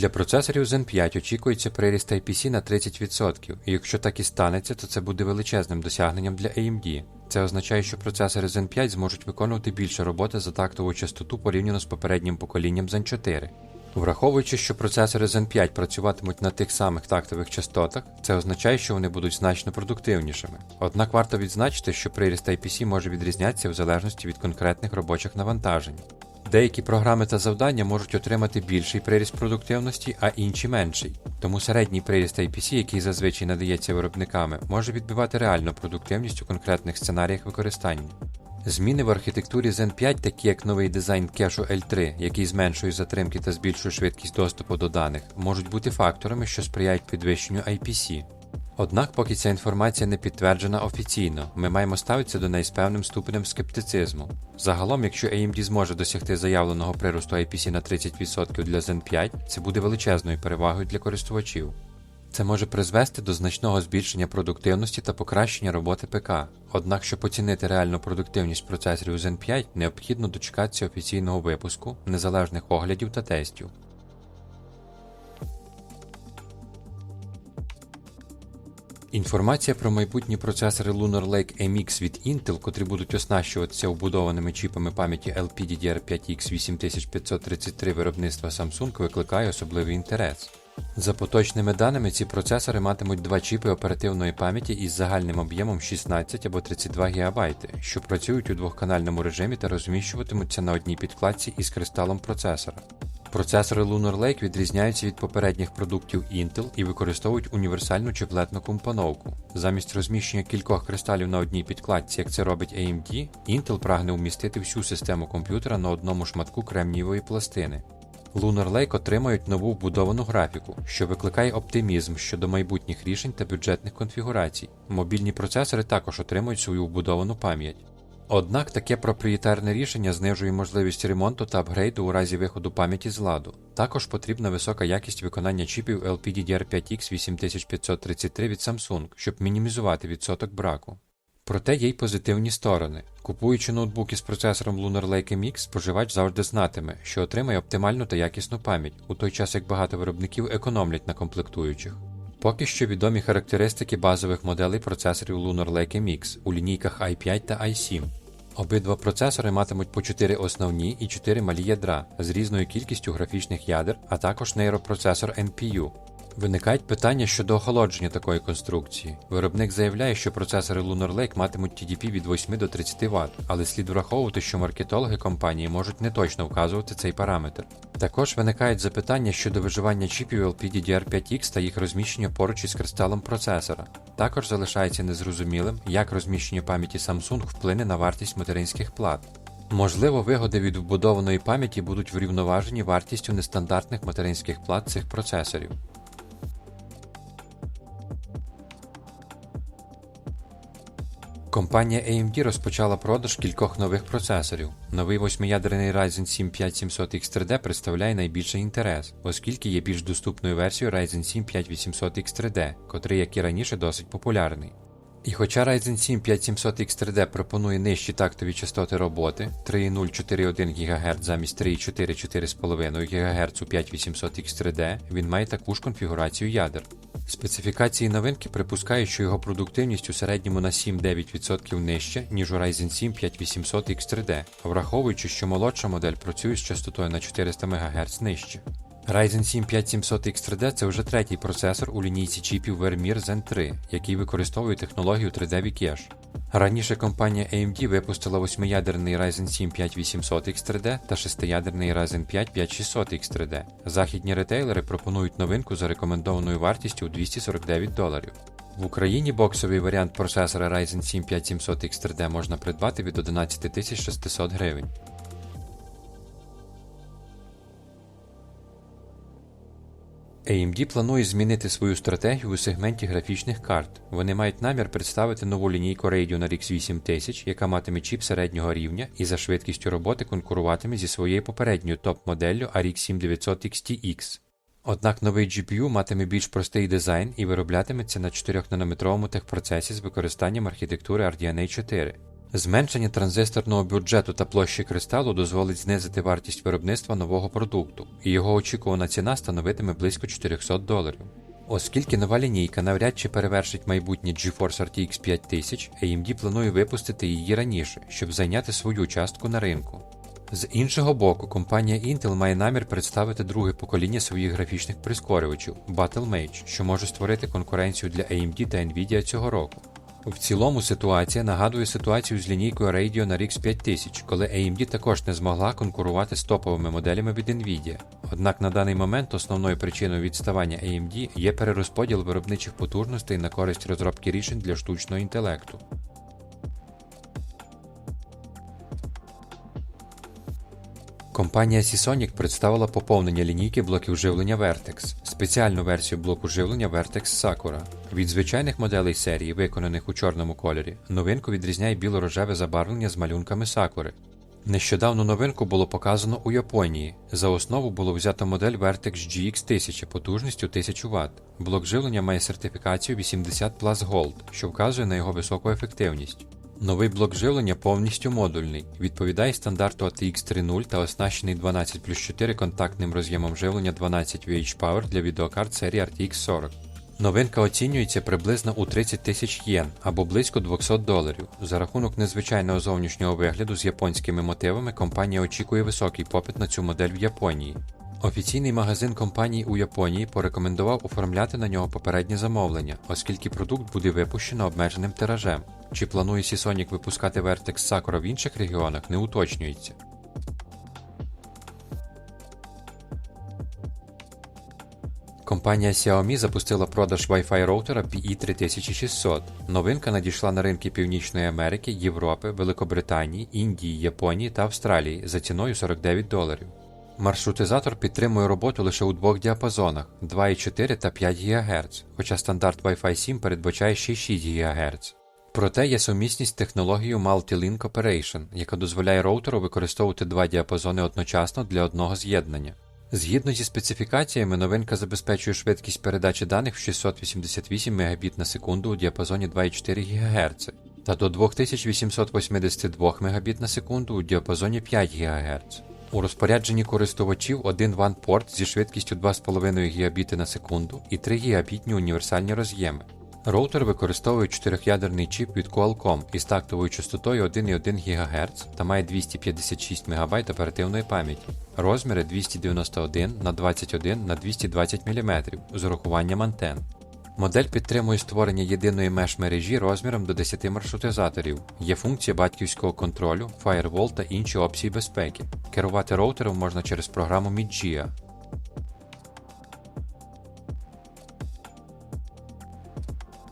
Для процесорів Zen 5 очікується приріст IPC на 30%, і якщо так і станеться, то це буде величезним досягненням для AMD. Це означає, що процесори Zen 5 зможуть виконувати більше роботи за тактову частоту порівняно з попереднім поколінням Zen 4. Враховуючи, що процесори Zen 5 працюватимуть на тих самих тактових частотах, це означає, що вони будуть значно продуктивнішими. Однак варто відзначити, що приріст IPC може відрізнятися в залежності від конкретних робочих навантажень. Деякі програми та завдання можуть отримати більший приріст продуктивності, а інші менший. Тому середній приріст IPC, який зазвичай надається виробниками, може відбивати реальну продуктивність у конкретних сценаріях використання. Зміни в архітектурі Zen 5, такі як новий дизайн кешу L3, який зменшує затримки та збільшує швидкість доступу до даних, можуть бути факторами, що сприяють підвищенню IPC. Однак, поки ця інформація не підтверджена офіційно, ми маємо ставитися до неї з певним ступенем скептицизму. Загалом, якщо AMD зможе досягти заявленого приросту IPC на 30% для Zen 5, це буде величезною перевагою для користувачів. Це може призвести до значного збільшення продуктивності та покращення роботи ПК. Однак, щоб оцінити реальну продуктивність процесорів Zen 5, необхідно дочекатися офіційного випуску, незалежних оглядів та тестів. Інформація про майбутні процесори Lunar Lake MX від Intel, котрі будуть оснащуватися вбудованими чіпами пам'яті LPDDR5X 8533 виробництва Samsung, викликає особливий інтерес. За поточними даними, ці процесори матимуть два чіпи оперативної пам'яті із загальним об'ємом 16 або 32 ГБ, що працюють у двохканальному режимі та розміщуватимуться на одній підкладці із кристалом процесора. Процесори Lunar Lake відрізняються від попередніх продуктів Intel і використовують універсальну чиплетну компоновку. Замість розміщення кількох кристалів на одній підкладці, як це робить AMD, Intel прагне вмістити всю систему комп'ютера на одному шматку кремнієвої пластини. Lunar Lake отримають нову вбудовану графіку, що викликає оптимізм щодо майбутніх рішень та бюджетних конфігурацій. Мобільні процесори також отримують свою вбудовану пам'ять. Однак таке проприєтарне рішення знижує можливість ремонту та апгрейду у разі виходу пам'яті з ладу. Також потрібна висока якість виконання чіпів LPDDR5X 8533 від Samsung, щоб мінімізувати відсоток браку. Проте є й позитивні сторони. Купуючи ноутбук із процесором Lunar Lake MX, споживач завжди знатиме, що отримає оптимальну та якісну пам'ять, у той час як багато виробників економлять на комплектуючих. Поки що відомі характеристики базових моделей процесорів Lunar Lake MX у лінійках i5 та i7. Обидва процесори матимуть по 4 основні і 4 малі ядра з різною кількістю графічних ядер, а також нейропроцесор NPU. Виникають питання щодо охолодження такої конструкції. Виробник заявляє, що процесори Lunar Lake матимуть TDP від 8 до 30 Вт, але слід враховувати, що маркетологи компанії можуть не точно вказувати цей параметр. Також виникають запитання щодо виживання чіпів LPDDR5X та їх розміщення поруч із кристалом процесора. Також залишається незрозумілим, як розміщення пам'яті Samsung вплине на вартість материнських плат. Можливо, вигоди від вбудованої пам'яті будуть врівноважені вартістю нестандартних материнських плат цих процесорів. Компанія AMD розпочала продаж кількох нових процесорів. Новий восьмиядерний Ryzen 7 5700X3D представляє найбільший інтерес, оскільки є більш доступною версією Ryzen 7 5800X3D, котрий, як і раніше, досить популярний. І хоча Ryzen 7 5700X3D пропонує нижчі тактові частоти роботи 3,041 ГГц замість 3,4-4,5 ГГц у 5800X3D, він має таку ж конфігурацію ядер. Специфікації новинки припускають, що його продуктивність у середньому на 7-9% нижча, ніж у Ryzen 7 5800X3D, враховуючи, що молодша модель працює з частотою на 400 МГц нижче. Ryzen 7 5700X3D це вже третій процесор у лінійці чіпів Vermeer Zen 3, який використовує технологію 3D V-Cache. Раніше компанія AMD випустила восьмиядерний Ryzen 7 5800X3D та шестиядерний Ryzen 5 5600X3D. Західні ретейлери пропонують новинку за рекомендованою вартістю у 249 доларів. В Україні боксовий варіант процесора Ryzen 7 5700X3D можна придбати від 11600 гривень. AMD планує змінити свою стратегію у сегменті графічних карт. Вони мають намір представити нову лінійку Radeon RX 8000, яка матиме чіп середнього рівня і за швидкістю роботи конкуруватиме зі своєю попередньою топ-моделлю RX 7900 XTX. Однак новий GPU матиме більш простий дизайн і вироблятиметься на 4-нанометровому техпроцесі з використанням архітектури RDNA 4. Зменшення транзисторного бюджету та площі кристалу дозволить знизити вартість виробництва нового продукту, і його очікувана ціна становитиме близько 400 доларів. Оскільки нова лінійка навряд чи перевершить майбутнє GeForce RTX 5000, AMD планує випустити її раніше, щоб зайняти свою частку на ринку. З іншого боку, компанія Intel має намір представити друге покоління своїх графічних прискорювачів Battlemage, що може створити конкуренцію для AMD та Nvidia цього року. В цілому ситуація нагадує ситуацію з лінійкою Radio на RX 5000, коли AMD також не змогла конкурувати з топовими моделями від Nvidia. Однак на даний момент основною причиною відставання AMD є перерозподіл виробничих потужностей на користь розробки рішень для штучного інтелекту. Компанія Seasonic представила поповнення лінійки блоків живлення Vertex, спеціальну версію блоку живлення Vertex Sakura. Від звичайних моделей серії, виконаних у чорному кольорі, новинку відрізняє біло-рожеве забарвлення з малюнками Sakura. Нещодавно новинку було показано у Японії. За основу було взято модель Vertex GX 1000 потужністю 1000 Вт. Блок живлення має сертифікацію 80 Plus Gold, що вказує на його високу ефективність. Новий блок живлення повністю модульний, відповідає стандарту ATX 3.0 та оснащений 12 плюс 4 контактним роз'ємом живлення 12 VH Power для відеокарт серії RTX 40. Новинка оцінюється приблизно у 30 тисяч єн або близько 200 доларів. За рахунок незвичайного зовнішнього вигляду з японськими мотивами компанія очікує високий попит на цю модель в Японії. Офіційний магазин компанії у Японії порекомендував оформляти на нього попереднє замовлення, оскільки продукт буде випущено обмеженим тиражем. Чи планує Seasonic випускати Vertex Sakura в інших регіонах, не уточнюється. Компанія Xiaomi запустила продаж Wi-Fi роутера PE3600. Новинка надійшла на ринки Північної Америки, Європи, Великобританії, Індії, Японії та Австралії за ціною 49 доларів. Маршрутизатор підтримує роботу лише у двох діапазонах 2,4 та 5 ГГц, хоча стандарт Wi-Fi 7 передбачає ще 6 ГГц. Проте є сумісність з технологією Multi-Link Operation, яка дозволяє роутеру використовувати два діапазони одночасно для одного з'єднання. Згідно зі специфікаціями, новинка забезпечує швидкість передачі даних в 688 Мбіт на секунду у діапазоні 2,4 ГГц та до 2882 Мбіт на секунду у діапазоні 5 ГГц. У розпорядженні користувачів один порт зі швидкістю 2,5 Гбіти на секунду і 3 гігабітні універсальні роз'єми. Роутер використовує 4-ядерний чіп від Qualcomm із тактовою частотою 1,1 ГГц та має 256 МБ оперативної пам'яті. Розміри 291 на 21 на 220 мм з урахуванням антен. Модель підтримує створення єдиної меш-мережі розміром до 10 маршрутизаторів, є функція батьківського контролю, фаєрвол та інші опції безпеки. Керувати роутером можна через програму Midgia.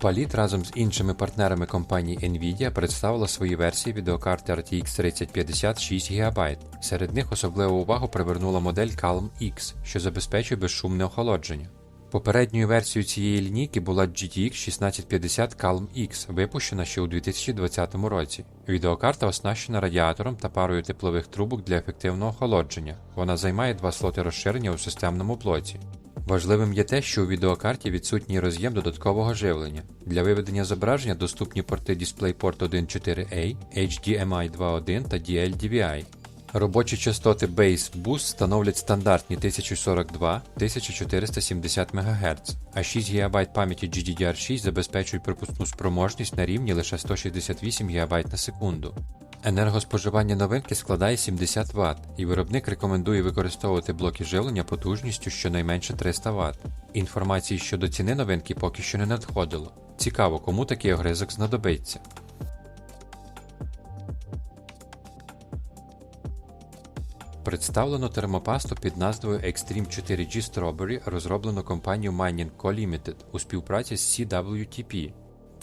Palit разом з іншими партнерами компанії Nvidia представила свої версії відеокарти RTX 3050 6 ГБ. Серед них особливу увагу привернула модель Calm X, що забезпечує безшумне охолодження. Попередньою версією цієї лінійки була GTX 1650 Calm X, випущена ще у 2020 році. Відеокарта оснащена радіатором та парою теплових трубок для ефективного охолодження. Вона займає два слоти розширення у системному блоці. Важливим є те, що у відеокарті відсутній роз'єм додаткового живлення. Для виведення зображення доступні порти DisplayPort 1.4a, HDMI 2.1 та DLDVI. Робочі частоти Base Boost становлять стандартні 1042-1470 МГц, а 6 ГБ пам'яті GDDR6 забезпечують пропускну спроможність на рівні лише 168 ГБ на секунду. Енергоспоживання новинки складає 70 Вт, і виробник рекомендує використовувати блоки живлення потужністю щонайменше 300 Вт. Інформації щодо ціни новинки поки що не надходило. Цікаво, кому такий огризок знадобиться. Представлено термопасту під назвою Extreme 4G Strawberry, розроблену компанією Mining Co. Limited у співпраці з CWTP.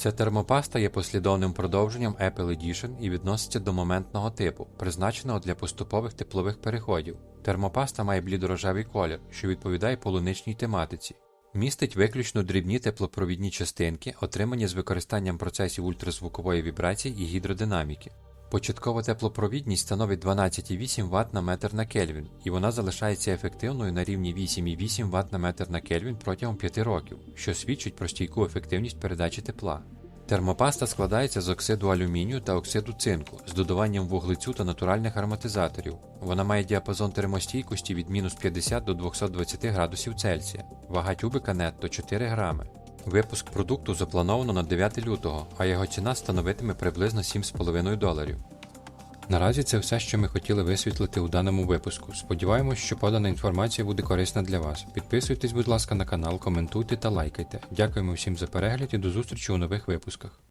Ця термопаста є послідовним продовженням Apple Edition і відноситься до моментного типу, призначеного для поступових теплових переходів. Термопаста має блідорожевий колір, що відповідає полуничній тематиці. Містить виключно дрібні теплопровідні частинки, отримані з використанням процесів ультразвукової вібрації і гідродинаміки. Початкова теплопровідність становить 12,8 Вт на метр на Кельвін, і вона залишається ефективною на рівні 8,8 Вт на метр на Кельвін протягом 5 років, що свідчить про стійку ефективність передачі тепла. Термопаста складається з оксиду алюмінію та оксиду цинку з додаванням вуглецю та натуральних ароматизаторів. Вона має діапазон термостійкості від мінус 50 до 220 градусів Цельсія. Вага тюбика нетто 4 грами. Випуск продукту заплановано на 9 лютого, а його ціна становитиме приблизно 7,5 доларів. Наразі це все, що ми хотіли висвітлити у даному випуску. Сподіваємось, що подана інформація буде корисна для вас. Підписуйтесь, будь ласка, на канал, коментуйте та лайкайте. Дякуємо всім за перегляд і до зустрічі у нових випусках.